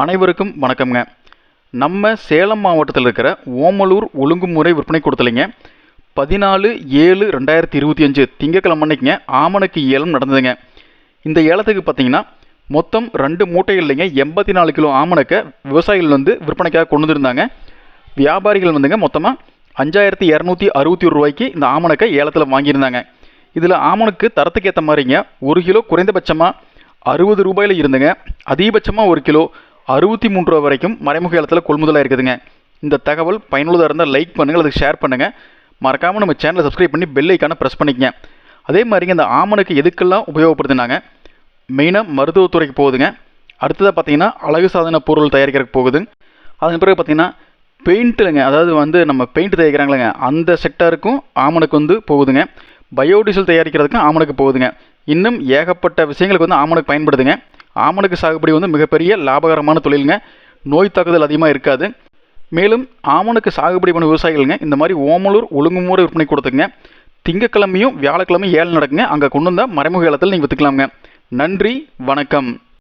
அனைவருக்கும் வணக்கம்ங்க. நம்ம சேலம் மாவட்டத்தில் இருக்கிற ஓமலூர் ஒழுங்குமுறை விற்பனை கொடுத்தலைங்க பதினாலு ஏழு ரெண்டாயிரத்தி இருபத்தி அஞ்சு திங்கக்கிழமை அன்னைக்குங்க ஆமணக்கு ஏலம் நடந்ததுங்க. இந்த ஏலத்துக்கு பார்த்தீங்கன்னா மொத்தம் ரெண்டு மூட்டைகள் இல்லைங்க எண்பத்தி நாலு கிலோ ஆமணக்கை விவசாயிகள் வந்து விற்பனைக்காக கொண்டு வந்திருந்தாங்க. வியாபாரிகள் வந்துங்க மொத்தமாக அஞ்சாயிரத்தி இரநூத்தி அறுபத்தி ஒரு ரூபாய்க்கு இந்த ஆமணக்கை ஏலத்தில் வாங்கியிருந்தாங்க. இதில் ஆமணக்கு தரத்துக்கு ஏற்ற மாதிரிங்க ஒரு கிலோ குறைந்தபட்சமாக அறுபது ரூபாயில் இருந்துங்க அதிகபட்சமாக ஒரு கிலோ அறுபத்தி மூன்று ரூபா வரைக்கும் மறைமுக ஏலத்தில் கொள்முதலாக இருக்குதுங்க. இந்த தகவல் பயனுள்ளதாக இருந்தால் லைக் பண்ணுங்கள் அதுக்கு ஷேர் பண்ணுங்கள் மறக்காமல் நம்ம சேனலை சப்ஸ்கிரைப் பண்ணி பெல் ஐக்கான ப்ரெஸ் பண்ணிக்கங்க. அதே மாதிரிங்க இந்த ஆமணக்கு எதுக்கெல்லாம் உபயோகப்படுத்தினாங்க? மெயினாக மருத்துவத்துறைக்கு போகுதுங்க. அடுத்ததாக பார்த்தீங்கன்னா அழகு சாதன பொருள் தயாரிக்கிறதுக்கு போகுது. அதன் பிறகு பார்த்தீங்கன்னா பெயிண்ட்டுங்க அதாவது வந்து நம்ம பெயிண்ட் தயாரிக்கிறாங்களேங்க அந்த செக்டாருக்கும் ஆமணக்கு வந்து போகுதுங்க. பயோடீசல் தயாரிக்கிறதுக்கும் ஆமணக்கு போகுதுங்க. இன்னும் ஏகப்பட்ட விஷயங்களுக்கு வந்து ஆமணக்கு பயன்படுதுங்க. ஆமணக்கு சாகுபடி வந்து மிகப்பெரிய லாபகரமான தொழிலுங்க. நோய் தாக்குதல் அதிகமாக இருக்காது. மேலும் ஆமணக்கு சாகுபடி பண்ண விவசாயிகளுங்க இந்த மாதிரி ஓமலூர் ஒழுங்குமுறை விற்பனை கொடுத்துங்க திங்கக்கிழமையும் வியாழக்கிழமையும் ஏழு நடக்குங்க. அங்கே கொண்டு வந்தால் மறைமுக இலத்தில் நீங்கள் விற்றுக்கலாமுங்க நன்றி வணக்கம்.